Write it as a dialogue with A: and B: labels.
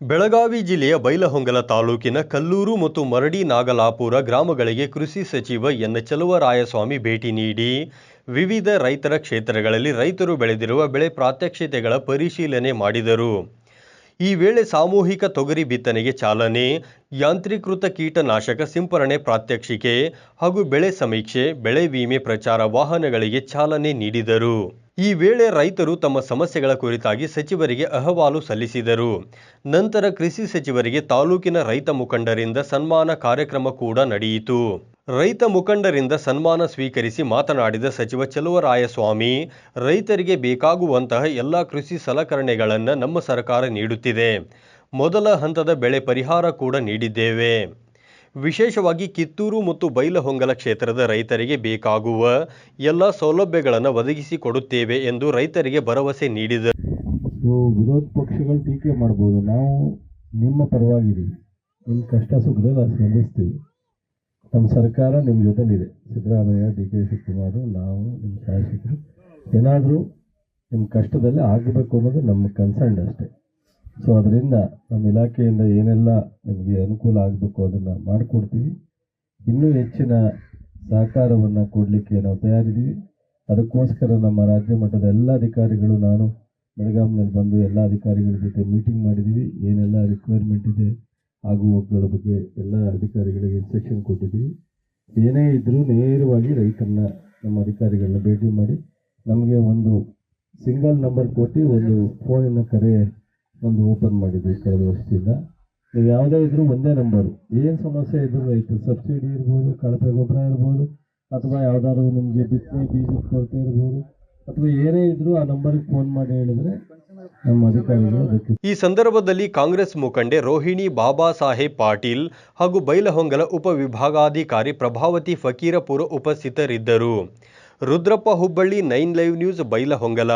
A: ಬೆಳಗಾವಿ ಜಿಲ್ಲೆಯ ಬೈಲಹೊಂಗಲ ತಾಲೂಕಿನ ಕಲ್ಲೂರು ಮತ್ತು ಮರಡಿ ನಾಗಲಾಪುರ ಗ್ರಾಮಗಳಿಗೆ ಕೃಷಿ ಸಚಿವ ಎನ್ ಚಲುವರಾಯಸ್ವಾಮಿ ಭೇಟಿ ನೀಡಿ, ವಿವಿಧ ರೈತರ ಕ್ಷೇತ್ರಗಳಲ್ಲಿ ರೈತರು ಬೆಳೆದಿರುವ ಬೆಳೆ ಪ್ರಾತ್ಯಕ್ಷಿತೆಗಳ ಪರಿಶೀಲನೆ ಮಾಡಿದರು. ಈ ವೇಳೆ ಸಾಮೂಹಿಕ ತೊಗರಿ ಬಿತ್ತನೆಗೆ ಚಾಲನೆ, ಯಾಂತ್ರೀಕೃತ ಕೀಟನಾಶಕ ಸಿಂಪರಣೆ ಪ್ರಾತ್ಯಕ್ಷಿಕೆ ಹಾಗೂ ಬೆಳೆ ಸಮೀಕ್ಷೆ, ಬೆಳೆ ವಿಮೆ ಪ್ರಚಾರ ವಾಹನಗಳಿಗೆ ಚಾಲನೆ ನೀಡಿದರು. ಈ ವೇಳೆ ರೈತರು ತಮ್ಮ ಸಮಸ್ಯೆಗಳ ಕುರಿತಾಗಿ ಸಚಿವರಿಗೆ ಅಹವಾಲು ಸಲ್ಲಿಸಿದರು. ನಂತರ ಕೃಷಿ ಸಚಿವರಿಗೆ ತಾಲೂಕಿನ ರೈತ ಮುಖಂಡರಿಂದ ಸನ್ಮಾನ ಕಾರ್ಯಕ್ರಮ ಕೂಡ ನಡೆಯಿತು. ರೈತ ಮುಖಂಡರಿಂದ ಸನ್ಮಾನ ಸ್ವೀಕರಿಸಿ ಮಾತನಾಡಿದ ಸಚಿವ ಚಲುವರಾಯಸ್ವಾಮಿ, ರೈತರಿಗೆ ಬೇಕಾಗುವಂತಹ ಎಲ್ಲ ಕೃಷಿ ಸಲಕರಣೆಗಳನ್ನು ನಮ್ಮ ಸರ್ಕಾರ ನೀಡುತ್ತಿದೆ. ಮೊದಲ ಹಂತದ ಬೆಳೆ ಪರಿಹಾರ ಕೂಡ ನೀಡಿದ್ದೇವೆ. ವಿಶೇಷವಾಗಿ ಕಿತ್ತೂರು ಮತ್ತು ಬೈಲಹೊಂಗಲ ಕ್ಷೇತ್ರದ ರೈತರಿಗೆ ಬೇಕಾಗುವ ಎಲ್ಲ ಸೌಲಭ್ಯಗಳನ್ನು ಒದಗಿಸಿಕೊಡುತ್ತೇವೆ ಎಂದು ರೈತರಿಗೆ ಭರವಸೆ ನೀಡಿದರು.
B: ವಿರೋಧ ಪಕ್ಷಗಳು ಟೀಕೆ ಮಾಡ್ಬೋದು. ನಾವು ನಿಮ್ಮ ಪರವಾಗಿದ್ದೀವಿ ನಿಮ್ಮ ಕಷ್ಟ ಸುಖದಲ್ಲಿ ನಾವು ಸ್ಪಂದಿಸ್ತೀವಿ. ನಮ್ಮ ಸರ್ಕಾರ ನಿಮ್ಮ ಜೊತೆಲಿದೆ. ಸಿದ್ದರಾಮಯ್ಯ ಡಿ ಕೆ ಶಿವಕುಮಾರ್, ನಾವು, ನಿಮ್ಮ ಶಾಸಕರು. ಏನಾದರೂ ನಿಮ್ಮ ಕಷ್ಟದಲ್ಲಿ ಆಗಬೇಕು ಅನ್ನೋದು ನಮ್ಮ ಕನ್ಸರ್ನ್ ಅಷ್ಟೇ. ಸೊ ಅದರಿಂದ ನಮ್ಮ ಇಲಾಖೆಯಿಂದ ಏನೆಲ್ಲ ನಿಮಗೆ ಅನುಕೂಲ ಆಗಬೇಕು ಅದನ್ನು ಮಾಡಿಕೊಡ್ತೀವಿ. ಇನ್ನೂ ಹೆಚ್ಚಿನ ಸಹಕಾರವನ್ನು ಕೊಡಲಿಕ್ಕೆ ನಾವು ತಯಾರಿದ್ದೀವಿ. ಅದಕ್ಕೋಸ್ಕರ ನಮ್ಮ ರಾಜ್ಯ ಮಟ್ಟದ ಎಲ್ಲ ಅಧಿಕಾರಿಗಳು, ನಾನು ಬೆಳಗಾಂನಲ್ಲಿ ಬಂದು ಎಲ್ಲ ಅಧಿಕಾರಿಗಳ ಜೊತೆ ಮೀಟಿಂಗ್ ಮಾಡಿದ್ದೀವಿ. ಏನೆಲ್ಲ ರಿಕ್ವೈರ್ಮೆಂಟ್ ಇದೆ ಆಗು ಹೋಗುಗಳ ಬಗ್ಗೆ ಎಲ್ಲ ಅಧಿಕಾರಿಗಳಿಗೆ ಇನ್ಸ್ಟ್ರಕ್ಷನ್ ಕೊಟ್ಟಿದ್ದೀವಿ. ಏನೇ ಇದ್ದರೂ ನೇರವಾಗಿ ರೈತರನ್ನ, ನಮ್ಮ ಅಧಿಕಾರಿಗಳನ್ನ ಭೇಟಿ ಮಾಡಿ ನಮಗೆ ಒಂದು ಸಿಂಗಲ್ ನಂಬರ್ ಕೊಟ್ಟು ಒಂದು ಫೋನಿನ ಕರೆ ಒಂದು ಓಪನ್ ಮಾಡಿದ್ವಿ ಕಳೆದ ವರ್ಷದಿಂದ. ನೀವು ಯಾವುದೇ ಇದ್ರೂ ಒಂದೇ ನಂಬರು ಏನು ಸಮಸ್ಯೆ ಇದ್ರೂ ರೈತರು ಸಬ್ಸಿಡಿ ಇರ್ಬೋದು, ಕಳಪೆ ಗೊಬ್ಬರ ಇರ್ಬೋದು, ಅಥವಾ ಯಾವ್ದಾದ್ರು ನಿಮಗೆ ಬಿತ್ತನೆ, ಬೀಜದ ಕೊರತೆ ಇರ್ಬೋದು, ಅಥವಾ ಏನೇ ಇದ್ರೂ ಆ ನಂಬರ್ಗೆ ಫೋನ್ ಮಾಡಿ ಹೇಳಿದ್ರೆ
A: ಈ ಸಂದರ್ಭದಲ್ಲಿ ಕಾಂಗ್ರೆಸ್ ಮುಖಂಡೆ ರೋಹಿಣಿ ಬಾಬಾ ಸಾಹೇಬ್ ಪಾಟೀಲ್ ಹಾಗೂ ಬೈಲಹೊಂಗಲ ಉಪವಿಭಾಗಾಧಿಕಾರಿ ಪ್ರಭಾವತಿ ಫಕೀರಪುರ ಉಪಸ್ಥಿತರಿದ್ದರು. Rudrappa Hubballi nine live news Bailhongal.